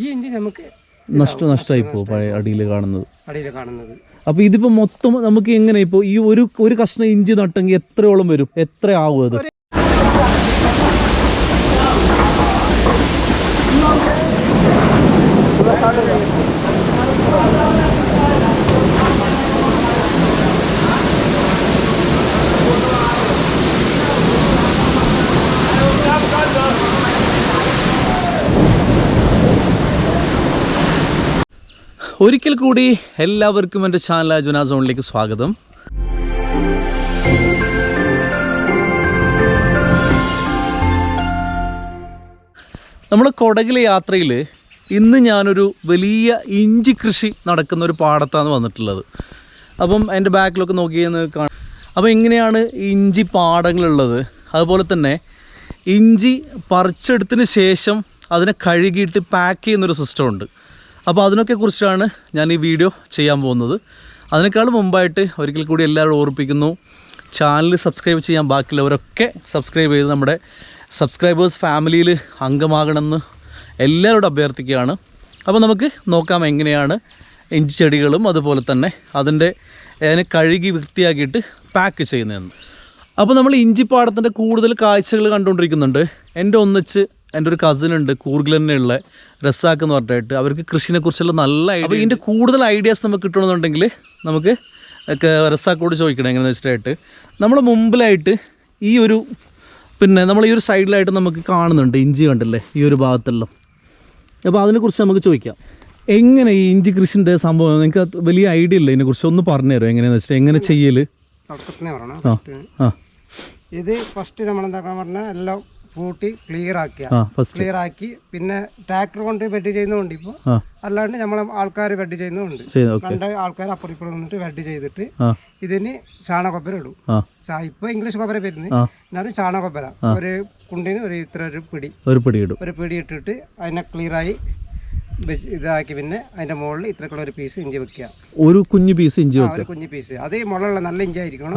ഈ എഞ്ചിൻ നമുക്ക് നഷ്ട നഷ്ടമായി പോകും പഴയ അടിയിൽ കാണുന്നത്. അടിയിൽ കാണുന്നത്. അപ്പോൾ ഇതിപ്പോൾ മൊത്തം നമുക്ക് എങ്ങനെ ഇപ്പോൾ ഈ ഒരു ഒരു കഷ്ണം ഇഞ്ചി നട്ടെങ്കിൽ എത്രയോളം വരും? എത്ര ആവും അത്? ഒരിക്കൽ കൂടി എല്ലാവർക്കും എന്റെ ചാനൽ ജുനാ സോണിലേക്ക് സ്വാഗതം. നമ്മൾ കൊടകിലെ യാത്രയിൽ ഇന്ന് ഞാനൊരു വലിയ ഇഞ്ചി കൃഷി നടക്കുന്ന ഒരു പാടത്താണ് വന്നിട്ടുള്ളത്. അപ്പം എന്റെ ബാക്കിലൊക്കെ നോക്കിയെന്ന് കാണാം. അപ്പോൾ എങ്ങനെയാണ് ഇഞ്ചി പാടങ്ങളുള്ളത്. അതുപോലെ തന്നെ ഇഞ്ചി പറിച്ചെടുത്തതിന് ശേഷം അതിനെ കഴുകിയിട്ട് പാക്ക് ചെയ്യുന്നൊരു സിസ്റ്റം ഉണ്ട്. അപ്പോൾ അതിനൊക്കെ കുറിച്ചാണ് ഞാൻ ഈ വീഡിയോ ചെയ്യാൻ പോകുന്നത്. അതിനേക്കാൾ മുമ്പായിട്ട് ഒരിക്കൽ കൂടി എല്ലാവരും ഓർപ്പിക്കുന്നു ചാനൽ സബ്സ്ക്രൈബ് ചെയ്യാൻ ബാക്കിയുള്ളവരൊക്കെ സബ്സ്ക്രൈബ് ചെയ്ത് നമ്മുടെ സബ്സ്ക്രൈബേഴ്സ് ഫാമിലിയിൽ അംഗമാകണമെന്ന് എല്ലാവരോടും അഭ്യർത്ഥിക്കുകയാണ്. അപ്പോൾ നമുക്ക് നോക്കാം എങ്ങനെയാണ് ഇഞ്ചി ചെടികളും അതുപോലെ തന്നെ അതിന്റെ അതിനെ കഴുകി വൃത്തിയാക്കിയിട്ട് പാക്ക് ചെയ്യുന്നതെന്ന്. അപ്പോൾ നമ്മൾ ഇഞ്ചിപ്പാടത്തിന്റെ കൂടുതൽ കാഴ്ചകൾ കണ്ടുകൊണ്ടിരിക്കുന്നുണ്ട്. എന്റെ ഒന്നിച്ച് എന്റെ ഒരു കസിൻ ഉണ്ട് കൂർഗിൽ തന്നെയുള്ള റസാക്ക് എന്ന് പറഞ്ഞിട്ട് അവർക്ക് കൃഷിനെ കുറിച്ചുള്ള നല്ല ഐഡിയ ഇതിന്റെ കൂടുതൽ ഐഡിയാസ് നമുക്ക് കിട്ടണമെന്നുണ്ടെങ്കിൽ നമുക്ക് ഒക്കെ റസാക്കോട് ചോദിക്കണം എങ്ങനെയെന്ന് വെച്ചിട്ടായിട്ട്. നമ്മുടെ മുമ്പിലായിട്ട് ഈ ഒരു പിന്നെ നമ്മൾ ഈ ഒരു സൈഡിലായിട്ട് നമുക്ക് കാണുന്നുണ്ട് ഇഞ്ചി കണ്ടില്ലേ ഈ ഒരു ഭാഗത്തെല്ലാം. അപ്പോൾ അതിനെക്കുറിച്ച് നമുക്ക് ചോദിക്കാം. എങ്ങനെ ഈ ഇഞ്ചി കൃഷിന്റെ സംഭവം? നിങ്ങൾക്ക് വലിയ ഐഡിയ ഇല്ല ഇതിനെക്കുറിച്ച്? ഒന്ന് പറഞ്ഞു തരുമോ എങ്ങനെയാണെന്ന് വെച്ചിട്ട്? എങ്ങനെ ചെയ്യൽ ആ. ആ. ഇത് ഫസ്റ്റ് നമ്മൾ എന്താക്കാൻ പറഞ്ഞാൽ എല്ലാം കൂട്ടി ക്ലിയർ ആക്കിയ. ക്ലിയർ ആക്കി. പിന്നെ ട്രാക്ടർ കൊണ്ട് വെഡ് ചെയ്യുന്നുണ്ട് ഇപ്പോൾ അല്ലാണ്ട് നമ്മളെ ആൾക്കാർ വെഡ് ചെയ്യുന്നുണ്ട് രണ്ട് ആൾക്കാർ അപ്പുറം ഇപ്പുറം നിന്നിട്ട് വെഡ് ചെയ്തിട്ട് ഇതിന് ചാണകക്കൊപ്പര ഇടും. ഇപ്പൊ ഇംഗ്ലീഷ് കൊപ്പര വരുന്നത് ആ. എന്നാലും ചാണകൊബ്ബര ഒരു കുണ്ടിന് ഒരു ഇത്ര ഒരു പിടി. ഒരു പിടി ഇടും. ഒരു പിടി ഇട്ടിട്ട് അതിനെ ക്ലിയറായി ഇതാക്കി പിന്നെ അതിന്റെ മുകളിൽ ഇത്രക്കുള്ള ഒരു പീസ് ഇഞ്ചി വെക്കുക. ഒരു കുഞ്ഞു പീസ് ഇഞ്ചി വെക്കുക. ഒരു കുഞ്ഞു പീസ് അത് മുളയുള്ള നല്ല ഇഞ്ചി ആയിരിക്കണം.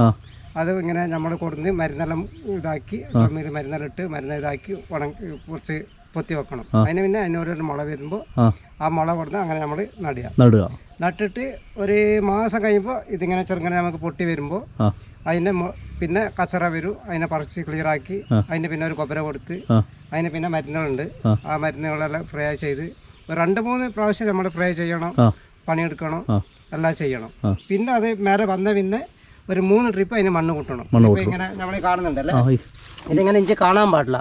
അത് ഇങ്ങനെ നമ്മൾ കൊടുന്ന് മരുന്നെല്ലാം ഇതാക്കി ഡ്രമ്മിൽ മരുന്നെല്ലാം ഇട്ട് മരുന്ന് ഇതാക്കി ഉണക്കി കുറച്ച് പൊത്തി വെക്കണം. അതിന് പിന്നെ അതിന് മുള വരുമ്പോൾ ആ. മുള കൊടുന്ന് അങ്ങനെ നമ്മൾ നടുക. നടുക. നട്ടിട്ട് ഒരു മാസം കഴിയുമ്പോൾ ഇതിങ്ങനെ ചെറുങ്ങനെ നമുക്ക് പൊട്ടി വരുമ്പോൾ അതിന്റെ പിന്നെ കച്ചറ വരും. അതിനെ പറിച്ച് ക്ലിയർ ആക്കി അതിന് പിന്നെ ഒരു കൊബര കൊടുത്ത് അതിന് പിന്നെ മരുന്നുകളുണ്ട്. ആ. മരുന്നുകളെല്ലാം ഫ്രൈ ചെയ്ത് ഒരു രണ്ട് മൂന്ന് പ്രാവശ്യം നമ്മൾ ഫ്രൈ ചെയ്യണം പണിയെടുക്കണം എല്ലാം ചെയ്യണം. പിന്നെ അത് മേലെ വന്ന പിന്നെ ഒരു മൂന്ന് ട്രിപ്പ് അതിന് മണ്ണ് കൂട്ടണം. ഇങ്ങനെ നമ്മൾ കാണുന്നുണ്ടല്ലേ? ഇതിങ്ങനെ ഇഞ്ചി കാണാൻ പാടില്ല.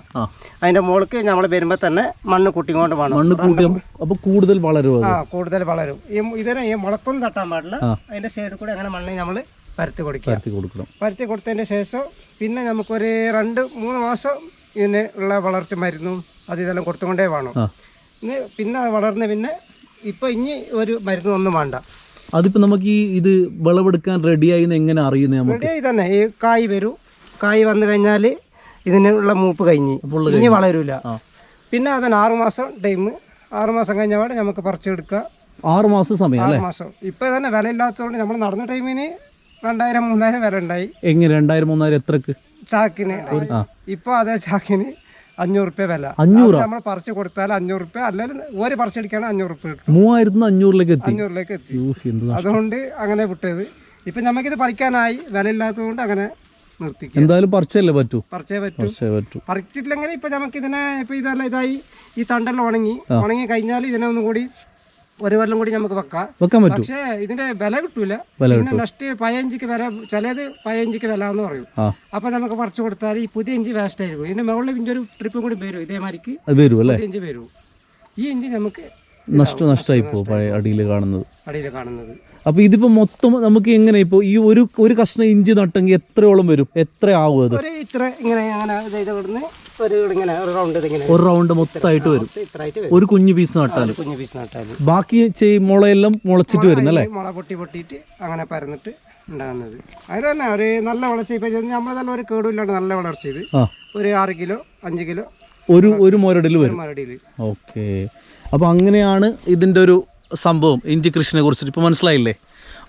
അതിന്റെ മുകൾക്ക് നമ്മൾ വരുമ്പോൾ തന്നെ മണ്ണ് കൂട്ടിക്കൊണ്ട് വേണം. മണ്ണ് കൂട്ടി അപ്പോൾ കൂടുതൽ വളരും ആ കൂടുതൽ വളരും. ഈ ഇതിനെ ഈ മുളക്കൊന്നും തട്ടാൻ പാടില്ല. അതിന്റെ സൈഡിൽ കൂടെ അങ്ങനെ മണ്ണ് നമ്മൾ പരത്തി കൊടുക്കുക. പരത്തി കൊടുക്കണം. പരത്തി കൊടുത്തതിന് ശേഷം പിന്നെ നമുക്കൊരു രണ്ട് മൂന്ന് മാസം ഇതിന് ഉള്ള വളർച്ച മരുന്നും അത് ഇതെല്ലാം കൊടുത്തുകൊണ്ടേ വേണം. പിന്നെ വളർന്ന് പിന്നെ ഇപ്പൊ ഇനി ഒരു മരുന്നൊന്നും വേണ്ട. അതിപ്പോൾ നമുക്ക് ഈ ഇത് വിളവെടുക്കാൻ റെഡിയായി എന്ന് എങ്ങനെ അറിയുന്നത് നമുക്ക്? റെഡിയായി തന്നെ. ഈ കായ് വരും. കായ് വന്നു കഴിഞ്ഞാൽ ഇതിനുള്ള മൂപ്പ് കഴിഞ്ഞ്. ഇനി വളരൂല. പിന്നെ അതന്നെ ആറുമാസം ടൈം ആറുമാസം കഴിഞ്ഞ പാടെ നമുക്ക് പറിച്ചെടുക്കുക ആറ് മാസം സമയം അല്ലേ? ആറുമാസം ഇപ്പൊ തന്നെ വില ഇല്ലാത്തതുകൊണ്ട് നമ്മൾ നടന്ന ടൈമിന് രണ്ടായിരം മൂന്നായിരം വില ഉണ്ടായി. എങ്ങനെ? രണ്ടായിരം മൂന്നായിരം എത്രക്ക്? ചാക്കിന്. ഇപ്പൊ അതേ ചാക്കിന് അഞ്ഞൂറ് റുപ്യ വില. അഞ്ഞൂറാ? നമ്മൾ പറിച്ച് കൊടുത്താൽ അഞ്ഞൂറ് റുപ്യ അല്ലെങ്കിൽ ഒരു പറിച്ചെടുക്കുകയാണ് അഞ്ഞൂറ് റുപ്യ കിട്ടും. മൂവായിരത്തി അഞ്ഞൂറിലേക്ക് എത്തി. അഞ്ഞൂറിലേക്ക് എത്തി. അതുകൊണ്ട് അങ്ങനെ വിട്ടത്. ഇപ്പൊ നമുക്കിത് പറിക്കാനായി. വില ഇല്ലാത്തതുകൊണ്ട് അങ്ങനെ നിർത്തിക്കുക എന്തായാലും പറിച്ചല്ലേ പറ്റൂ? പറിച്ചേ പറ്റൂ. പറ്റൂ. പറിച്ചിട്ടില്ലെങ്കിൽ ഇപ്പൊ നമുക്ക് ഇതിനെ ഇപ്പൊ ഇതെല്ലാം ഇതായി. ഈ തണ്ടെല്ലാം ഉണങ്ങി. ഉണങ്ങി കഴിഞ്ഞാൽ ഇതിനെ ഒന്നും കൂടി ഒരു കൊല്ലം കൂടി നമുക്ക് വെക്കാം. വെക്കാൻ പറ്റും. പക്ഷേ ഇതിന്റെ വില കിട്ടൂല. നഷ്ട പിന്നെ നെക്സ്റ്റ് പയഞ്ചിക്ക് വില ചിലത് പയഞ്ചിക്ക് വില എന്ന് പറയും. അപ്പൊ നമുക്ക് പറിച്ചു കൊടുത്താൽ ഈ പുതിയ ഇഞ്ചി വേസ്റ്റ് ആയിരിക്കും ഇതിന്റെ മുകളിൽ ഇഞ്ചി ഒരു ട്രിപ്പും കൂടി വരും. ഇതേമാതിരിക്ക് വരും അല്ലേ? ഇഞ്ചി വരും. ഈ ഇഞ്ചി നമുക്ക് നഷ്ടം നഷ്ടമായി പോകും പഴയ അടിയിൽ കാണുന്നത്. അടിയിൽ കാണുന്നത്. അപ്പൊ ഇതിപ്പോ മൊത്തം നമുക്ക് എങ്ങനെ ഇപ്പൊ ഈ ഒരു ഒരു കഷ്ണം ഇഞ്ചി നട്ടെങ്കിൽ എത്രയോളം വരും? എത്ര ആവും അത്? ഇത്ര ഇങ്ങനെ അങ്ങനെ ഒരു ഇങ്ങനെ ഒരു റൗണ്ട് ഇതിങ്ങനെ. ഒരു റൗണ്ട് മൊത്തമായിട്ട് വരും. ഒരു കുഞ്ഞു പീസ് നട്ടാൽ കുഞ്ഞു പീസ് നട്ടാൽ ബാക്കി ചെയ് മുളയെല്ലാം മുളച്ചിട്ട് വരുന്നല്ലേ? മുള പൊട്ടി പൊട്ടിയിട്ട് അങ്ങനെ പരന്നിട്ട് ഉണ്ടാകുന്നത്. അതിന് തന്നെ ഒരു നല്ല വളർച്ച. ഇപ്പം നമ്മൾ നല്ല ഒരു കേടുമില്ലാണ്ട് നല്ല വളർച്ച ഇത് ആ. ഒരു ആറ് കിലോ അഞ്ച് കിലോ ഒരു ഒരു മുരടിൽ വരും. മരടിയിൽ ഓക്കെ. അപ്പോൾ അങ്ങനെയാണ് ഇതിന്റെ ഒരു സംഭവം. ഇഞ്ചി കൃഷിനെ കുറിച്ചിട്ട് ഇപ്പോൾ മനസ്സിലായില്ലേ?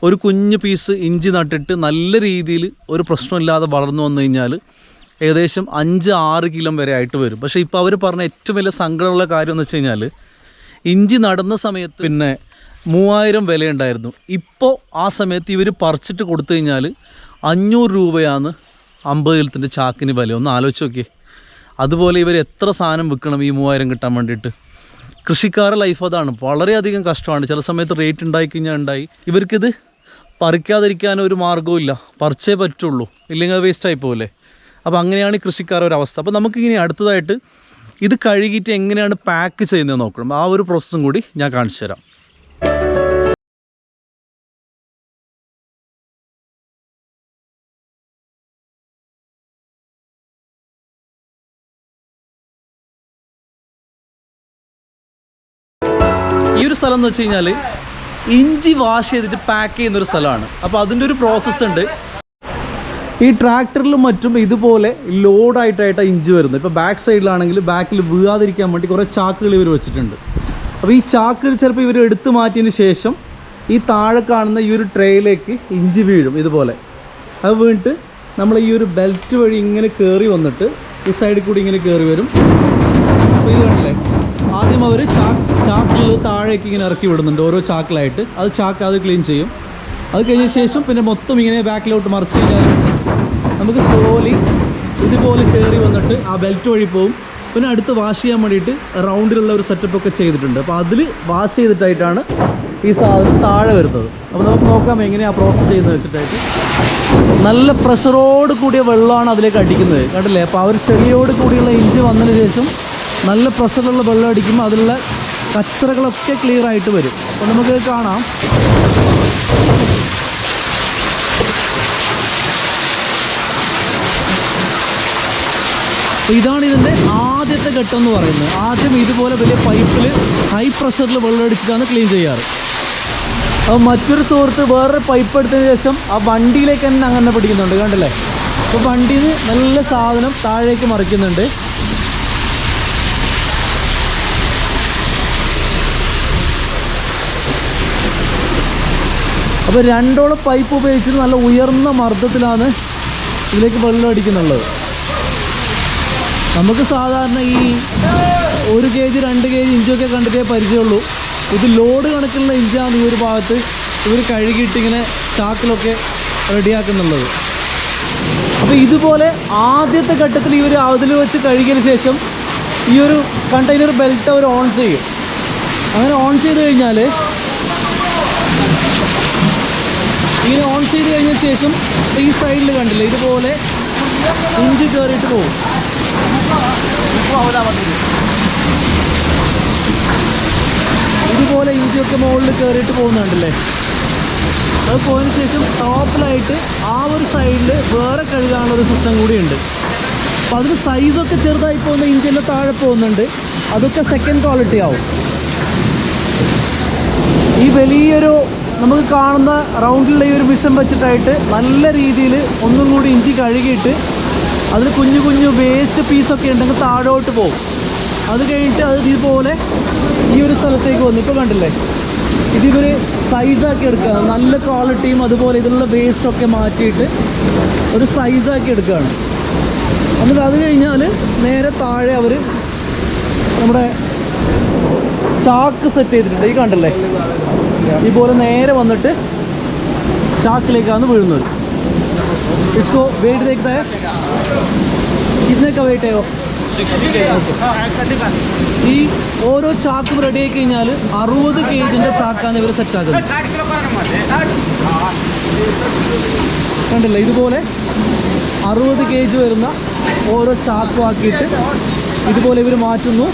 ഒരു കുഞ്ഞു പീസ് ഇഞ്ചി നട്ടിട്ട് നല്ല രീതിയിൽ ഒരു പ്രശ്നമില്ലാതെ വളർന്നു വന്നു കഴിഞ്ഞാൽ ഏകദേശം അഞ്ച് ആറ് കിലോ വരെ ആയിട്ട് വരും. പക്ഷേ ഇപ്പോൾ അവർ പറഞ്ഞ ഏറ്റവും വലിയ സങ്കടമുള്ള കാര്യം എന്ന് വെച്ച് കഴിഞ്ഞാൽ ഇഞ്ചി നടന്ന സമയത്ത് പിന്നെ മൂവായിരം വിലയുണ്ടായിരുന്നു. ഇപ്പോൾ ആ സമയത്ത് ഇവർ പറിച്ചിട്ട് കൊടുത്തു കഴിഞ്ഞാൽ അഞ്ഞൂറ് രൂപയാണ് അമ്പത് കിലത്തിന്റെ ചാക്കിന് വില. ഒന്ന് ആലോചിച്ച് നോക്കിയേ. അതുപോലെ ഇവർ എത്ര സാധനം വിൽക്കണം ഈ മൂവായിരം കിട്ടാൻ വേണ്ടിയിട്ട്? കൃഷിക്കാരുടെ ലൈഫ് അതാണ്. വളരെയധികം കഷ്ടമാണ്. ചില സമയത്ത് റേറ്റ് ഉണ്ടായി കഴിഞ്ഞാൽ ഉണ്ടായി. ഇവർക്കിത് പറിക്കാതിരിക്കാൻ ഒരു മാർഗവും ഇല്ല പറിച്ചേ പറ്റുള്ളൂ. ഇല്ലെങ്കിൽ അത് വേസ്റ്റായി പോകില്ലേ അപ്പോൾ അങ്ങനെയാണ് കൃഷിക്കാരുടെ ഒരു അവസ്ഥ. അപ്പോൾ നമുക്ക് നമുക്കിനി അടുത്തതായിട്ട് ഇത് കഴുകിയിട്ട് എങ്ങനെയാണ് പാക്ക് ചെയ്യുന്നത് നോക്കണം. ആ ഒരു പ്രോസസ്സും കൂടി ഞാൻ കാണിച്ചു തരാം. ഈ ഒരു സ്ഥലം എന്ന് വെച്ച് കഴിഞ്ഞാൽ ഇഞ്ചി വാഷ് ചെയ്തിട്ട് പാക്ക് ചെയ്യുന്ന ഒരു സ്ഥലമാണ്. അപ്പോൾ അതിന്റെ ഒരു പ്രോസസ്സ് ഉണ്ട്. ഈ ട്രാക്ടറിലും മറ്റും ഇതുപോലെ ലോഡായിട്ടായിട്ട് ഇഞ്ചി വരുന്നത്. ഇപ്പോൾ ബാക്ക് സൈഡിലാണെങ്കിൽ ബാക്കിൽ വീഴാതിരിക്കാൻ വേണ്ടി കുറേ ചാക്കുകൾ ഇവർ വെച്ചിട്ടുണ്ട്. അപ്പോൾ ഈ ചാക്കുകൾ ചിലപ്പോൾ ഇവർ എടുത്തു മാറ്റിയതിന് ശേഷം ഈ താഴെ കാണുന്ന ഈ ഒരു ട്രേയിലേക്ക് ഇഞ്ചി വീഴും ഇതുപോലെ. അത് വീണിട്ട് നമ്മൾ ഈ ഒരു ബെൽറ്റ് വഴി ഇങ്ങനെ കയറി വന്നിട്ട് ഈ സൈഡിൽ കൂടി ഇങ്ങനെ കയറി വരും. അപ്പോൾ ഇത് ആദ്യം അവർ ചാക്ക് ചാക്കിൽ താഴേക്ക് ഇങ്ങനെ ഇറക്കി വിടുന്നുണ്ട് ഓരോ ചാക്കിലായിട്ട്. അത് ചാക്ക് അത് ക്ലീൻ ചെയ്യും. അത് കഴിഞ്ഞ ശേഷം പിന്നെ മൊത്തം ഇങ്ങനെ ബാക്കിലോട്ട് മറിച്ച് കഴിഞ്ഞാൽ നമുക്ക് സ്ലോലി ഇതുപോലെ കയറി വന്നിട്ട് ആ ബെൽറ്റ് വഴി പോകും പിന്നെ അടുത്ത് വാഷ് ചെയ്യാൻ വേണ്ടിയിട്ട് റൗണ്ടിലുള്ള ഒരു സെറ്റപ്പ് ഒക്കെ ചെയ്തിട്ടുണ്ട്. അപ്പോൾ അതിൽ വാഷ് ചെയ്തിട്ടായിട്ടാണ് ഈ സാധനം താഴെ വരുന്നത്. അപ്പോൾ നമുക്ക് നോക്കാം എങ്ങനെയാണ് പ്രോസസ്സ് ചെയ്യുന്നത് വെച്ചിട്ടായിട്ട്. നല്ല പ്രഷറോട് കൂടിയ വെള്ളമാണ് അതിലേക്ക് അടിക്കുന്നത്. കണ്ടില്ലേ? അപ്പോൾ ഒരു ചെളിയോട് കൂടിയുള്ള ഇഞ്ചി വന്നതിന് ശേഷം നല്ല പ്രഷറുള്ള വെള്ളം അടിക്കുമ്പോൾ അതിലുള്ള കച്ചറകളൊക്കെ ക്ലിയർ ആയിട്ട് വരും. അപ്പോൾ നമുക്ക് കാണാം. അപ്പോൾ ഇതാണ് ഇതിന്റെ ആദ്യത്തെ ഘട്ടം എന്ന് പറയുന്നത്. ആദ്യം ഇതുപോലെ വലിയ പൈപ്പിൽ ഹൈ പ്രഷറിൽ വെള്ളം അടിച്ചിട്ടാണ് ക്ലീൻ ചെയ്യാറ്. അപ്പോൾ മറ്റൊരു സുഹൃത്ത് വേറൊരു പൈപ്പ് എടുത്തതിന് ശേഷം ആ വണ്ടിയിലേക്ക് തന്നെ അങ്ങനെ പിടിക്കുന്നുണ്ട് കണ്ടില്ലേ? അപ്പോൾ വണ്ടിയിൽ നിന്ന് നല്ല സാധനം താഴേക്ക് മറിക്കുന്നുണ്ട്. അപ്പോൾ രണ്ടോളം പൈപ്പ് ഉപയോഗിച്ചിട്ട് നല്ല ഉയർന്ന മർദ്ദത്തിലാണ് ഇതിലേക്ക് വെള്ളം അടിക്കുന്നുള്ളത്. നമുക്ക് സാധാരണ ഈ ഒരു കെ ജി രണ്ട് കെ ജി ഇഞ്ചൊക്കെ കണ്ടിട്ടേ പരിചയമുള്ളൂ. ഇത് ലോഡ് കണക്കുള്ള ഇഞ്ചാണ് ഈ ഒരു ഭാഗത്ത്. ഇവർ കഴുകിയിട്ടിങ്ങനെ ചാക്കിലൊക്കെ റെഡിയാക്കുന്നുള്ളത്. അപ്പോൾ ഇതുപോലെ ആദ്യത്തെ ഘട്ടത്തിൽ ഈ ഒരു അതിൽ വെച്ച് കഴുകിയതിന് ശേഷം ഈ ഒരു കണ്ടെയ്നർ ബെൽറ്റ് അവർ ഓൺ ചെയ്യും. അങ്ങനെ ഓൺ ചെയ്ത് കഴിഞ്ഞാൽ ഇങ്ങനെ ഓൺ ചെയ്ത് കഴിഞ്ഞ ശേഷം ഈ സൈഡിൽ കണ്ടില്ല ഇതുപോലെ ഇഞ്ച് കയറിയിട്ട് പോകും. ഇതുപോലെ ഇഞ്ചിയൊക്കെ മുകളിൽ കയറിയിട്ട് പോകുന്നുണ്ടല്ലേ? അത് പോയതിന് ശേഷം ടോപ്പിലായിട്ട് ആ ഒരു സൈഡിൽ വേറെ കഴുകാനുള്ള ഒരു സിസ്റ്റം കൂടിയുണ്ട്. അപ്പോൾ അതിന് സൈസൊക്കെ ചെറുതായി പോകുന്ന ഇഞ്ചിന്റെ താഴെ പോകുന്നുണ്ട്. അതൊക്കെ സെക്കൻഡ് ക്വാളിറ്റി ആവും. ഈ വലിയൊരു നമുക്ക് കാണുന്ന റൗണ്ടിലുള്ള ഈ ഒരു മിഷൻ വെച്ചിട്ടായിട്ട് നല്ല രീതിയിൽ ഒന്നും കൂടി ഇഞ്ചി കഴുകിയിട്ട് അതിൽ കുഞ്ഞു കുഞ്ഞു വേസ്റ്റ് പീസൊക്കെ ഉണ്ടെങ്കിൽ താഴോട്ട് പോകും. അത് കഴിഞ്ഞിട്ട് അത് ഇതുപോലെ ഈ ഒരു സ്ഥലത്തേക്ക് വന്നു. ഇപ്പോൾ കണ്ടില്ലേ? ഇതിവർ സൈസാക്കി എടുക്കുക നല്ല ക്വാളിറ്റിയും അതുപോലെ ഇതിലുള്ള വേസ്റ്റൊക്കെ മാറ്റിയിട്ട് ഒരു സൈസാക്കി എടുക്കുകയാണ് എന്നിട്ട് അത് കഴിഞ്ഞാൽ നേരെ താഴെ അവർ നമ്മുടെ ചാക്ക് സെറ്റ് ചെയ്തിട്ടുണ്ട്. ഈ കണ്ടല്ലേ? ഇതുപോലെ നേരെ വന്നിട്ട് ചാക്കിലേക്കാണ് വീഴുന്നത്. इसको वेट देखता है कितने का वेट है वो ഈ ഓരോ ചാക്കും റെഡി ആയി കഴിഞ്ഞാൽ അറുപത് കേജിന്റെ ചാക്കാണ് ഇവർ സെറ്റ് ആക്കുന്നത് കണ്ടില്ല ഇതുപോലെ അറുപത് കേജ് വരുന്ന ഓരോ ചാക്കും ആക്കിയിട്ട് ഇതുപോലെ ഇവർ മാറ്റുന്നു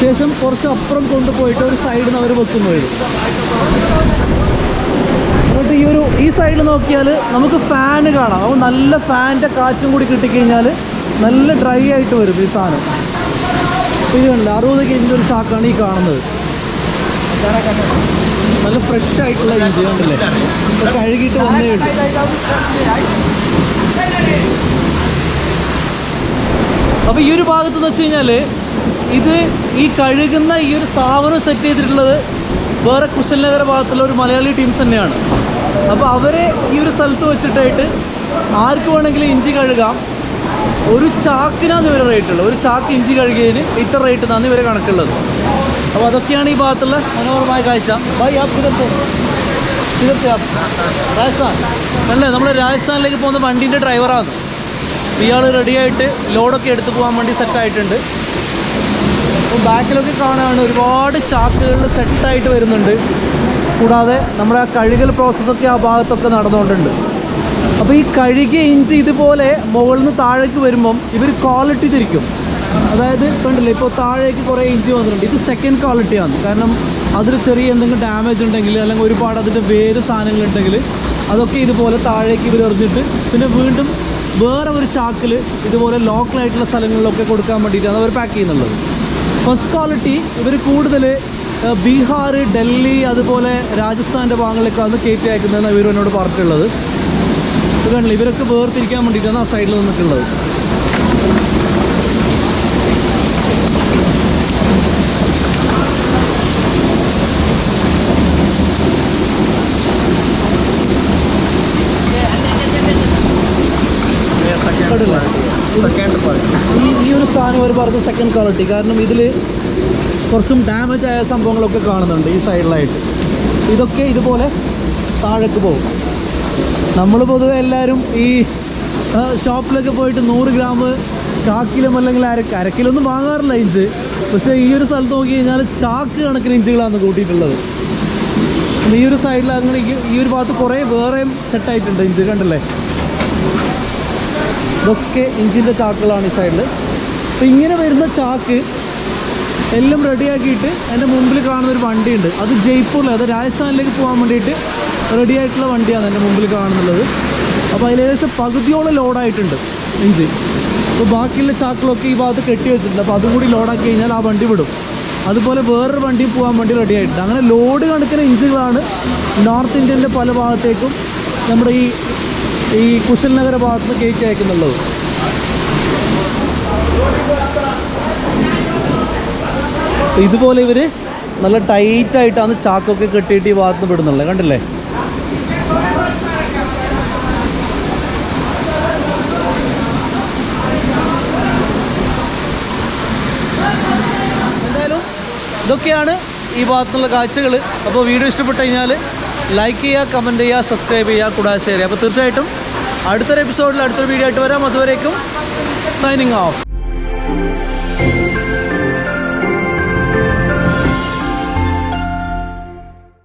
ശേഷം കുറച്ച് അപ്പുറം കൊണ്ടുപോയിട്ട് ഒരു സൈഡിൽ നിന്ന് അവർ വെക്കുന്നു വരും എന്നിട്ട് ഈ ഒരു ഈ സൈഡിൽ നോക്കിയാൽ നമുക്ക് ഫാന് കാണാം. അപ്പോൾ നല്ല ഫാനിന്റെ കാറ്റും കൂടി കിട്ടിക്കഴിഞ്ഞാൽ നല്ല ഡ്രൈ ആയിട്ട് വരും ഈ സാധനം. ഇത് കണ്ടില്ല അറുപത് കേജിന്റെ ഒരു ചാക്കാണ് ഈ കാണുന്നത്. നല്ല ഫ്രഷ് ആയിട്ടുള്ള ഇഞ്ചി കണ്ടില്ലേ? കഴുകിയിട്ട് വന്നേ ഉണ്ട് അപ്പോൾ ഈ ഒരു ഭാഗത്ത് എന്ന് വെച്ച് കഴിഞ്ഞാൽ ഇത് ഈ കഴുകുന്ന ഈ ഒരു സ്ഥാപനം സെറ്റ് ചെയ്തിട്ടുള്ളത് വേറെ കുശലനഗര ഭാഗത്തുള്ള ഒരു മലയാളി ടീംസ് തന്നെയാണ്. അപ്പോൾ അവരെ ഈ ഒരു സ്ഥലത്ത് വെച്ചിട്ടായിട്ട് ആർക്ക് വേണമെങ്കിലും ഇഞ്ചി കഴുകാം. ഒരു ചാക്കിനാണ് ഇവരെ റേറ്റ് ഉള്ളത്. ഒരു ചാക്ക് ഇഞ്ചി കഴുകിയതിന് ഇത്ര റേറ്റ് എന്നാണ് ഇവരെ കണക്കുള്ളത്. അപ്പോൾ അതൊക്കെയാണ് ഈ ഭാഗത്തുള്ള മനോഹരമായ കാഴ്ച. ബൈ ആപ്പ് ഇതൊക്കെ രാജസ്ഥാൻ. അല്ലേ നമ്മൾ രാജസ്ഥാനിലേക്ക് പോകുന്ന വണ്ടീന്റെ ഡ്രൈവറാണ് ഇയാൾ റെഡിയായിട്ട് ലോഡൊക്കെ എടുത്ത് പോകാൻ വേണ്ടി സെറ്റായിട്ടുണ്ട് അപ്പോൾ ബാക്കിലൊക്കെ കാണാൻ ഒരുപാട് ചാക്കുകളിൽ സെറ്റായിട്ട് വരുന്നുണ്ട്. കൂടാതെ നമ്മുടെ ആ കഴുകൽ പ്രോസസ്സൊക്കെ ആ ഭാഗത്തൊക്കെ നടന്നുകൊണ്ടുണ്ട്. അപ്പോൾ ഈ കഴുകിയ ഇഞ്ചി ഇതുപോലെ മുകളിൽ നിന്ന് താഴേക്ക് വരുമ്പം ഇവർ ക്വാളിറ്റി തിരിക്കും അതായത് കണ്ടില്ലേ ഇപ്പോൾ താഴേക്ക് കുറേ ഇഞ്ചി വന്നിട്ടുണ്ട്. ഇത് സെക്കൻഡ് ക്വാളിറ്റിയാണ് കാരണം അതിൽ ചെറിയ എന്തെങ്കിലും ഡാമേജ് ഉണ്ടെങ്കിൽ അല്ലെങ്കിൽ ഒരുപാട് അതിന്റെ വേര് സാധനങ്ങളുണ്ടെങ്കിൽ അതൊക്കെ ഇതുപോലെ താഴേക്ക് ഇവർ എറിഞ്ഞിട്ട് പിന്നെ വീണ്ടും വേറെ ഒരു ചാക്കിൽ ഇതുപോലെ ലോക്കലായിട്ടുള്ള സ്ഥലങ്ങളിലൊക്കെ കൊടുക്കാൻ വേണ്ടിയിട്ടാണ് അവർ പാക്ക് ചെയ്യുന്നുള്ളത്. ഫസ്റ്റ് ക്വാളിറ്റി ഇവർ കൂടുതൽ ബീഹാർ ഡൽഹി അതുപോലെ രാജസ്ഥാന്റെ ഭാഗങ്ങളിലേക്കാണ് കയറ്റി അയക്കുന്നതെന്ന് ഇവർ എന്നോട് പറഞ്ഞിട്ടുള്ളത്. ഇത് കണ്ടില്ല ഇവരൊക്കെ വേർതിരിക്കാൻ വേണ്ടിയിട്ടാണ് ആ സൈഡിൽ നിന്നിട്ടുള്ളത്. ഈ ഒരു സാധനം അവർ പറഞ്ഞ സെക്കൻഡ് ക്വാളിറ്റി കാരണം ഇതിൽ കുറച്ചും ഡാമേജ് ആയ സംഭവങ്ങളൊക്കെ കാണുന്നുണ്ട് ഈ സൈഡിലായിട്ട് ഇതൊക്കെ ഇതുപോലെ താഴേക്ക് പോകും. നമ്മൾ പൊതുവെ എല്ലാവരും ഈ ഷോപ്പിലൊക്കെ പോയിട്ട് നൂറ് ഗ്രാം ചാക്കിലും അല്ലെങ്കിൽ അര അരക്കിലൊന്നും വാങ്ങാറില്ല ഇഞ്ച്. പക്ഷേ ഈ ഒരു സ്ഥലത്ത് നോക്കി കഴിഞ്ഞാൽ ചാക്ക് കണക്കിന് ഇഞ്ചുകളാണ് കൂട്ടിയിട്ടുള്ളത്. ഈ ഒരു സൈഡിൽ അങ്ങനെ ഈ ഒരു ഭാഗത്ത് കുറേ വേറെയും സെറ്റായിട്ടുണ്ട് ഇഞ്ച് കണ്ടല്ലേ? ഇതൊക്കെ ഇഞ്ചിന്റെ ചാക്കുകളാണ് ഈ സൈഡിൽ അപ്പം ഇങ്ങനെ വരുന്ന ചാക്ക് എല്ലാം റെഡിയാക്കിയിട്ട് എന്റെ മുമ്പിൽ കാണുന്ന ഒരു വണ്ടിയുണ്ട്. അത് ജയ്പൂരിൽ അത് രാജസ്ഥാനിലേക്ക് പോകാൻ വേണ്ടിയിട്ട് റെഡി ആയിട്ടുള്ള വണ്ടിയാണ് എന്റെ മുമ്പിൽ കാണുന്നുള്ളത്. അപ്പോൾ അതിൽ ഏകദേശം പകുതിയോളം ലോഡായിട്ടുണ്ട് എഞ്ചിൻ. അപ്പോൾ ബാക്കിയുള്ള ചാക്കുകളൊക്കെ ഈ ഭാഗത്ത് കെട്ടി വെച്ചിട്ടുണ്ട്. അപ്പോൾ അതും കൂടി ലോഡാക്കി കഴിഞ്ഞാൽ ആ വണ്ടി വിടും. അതുപോലെ വേറൊരു വണ്ടി പോകാൻ വേണ്ടി റെഡി ആയിട്ടുണ്ട്. അങ്ങനെ ലോഡ് കണക്കിന് ഇഞ്ചുകളാണ് നോർത്ത് ഇന്ത്യന്റെ പല ഭാഗത്തേക്കും നമ്മുടെ ഈ ഈ കുശൽ നഗര ഭാഗത്ത് നിന്ന് കയറ്റി അയക്കുന്നുള്ളത്. ഇതുപോലെ ഇവർ നല്ല ടൈറ്റായിട്ടാണ് ചാക്കൊക്കെ കെട്ടിയിട്ട് ഈ ഭാഗത്ത് വിടുന്നുള്ളത്. കണ്ടില്ലേ? ഇതൊക്കെയാണ് ഈ ഭാഗത്തുള്ള കാഴ്ചകൾ അപ്പോൾ വീഡിയോ ഇഷ്ടപ്പെട്ട് കഴിഞ്ഞാൽ ലൈക്ക് ചെയ്യുക കമന്റ് ചെയ്യുക സബ്സ്ക്രൈബ് ചെയ്യുക കൂടാതെ ഷെയർ ചെയ്യുക. അപ്പോൾ തീർച്ചയായിട്ടും അടുത്തൊരു എപ്പിസോഡിൽ അടുത്തൊരു വീഡിയോ ആയിട്ട് വരാം. അതുവരേക്കും സൈനിങ് ഓഫ്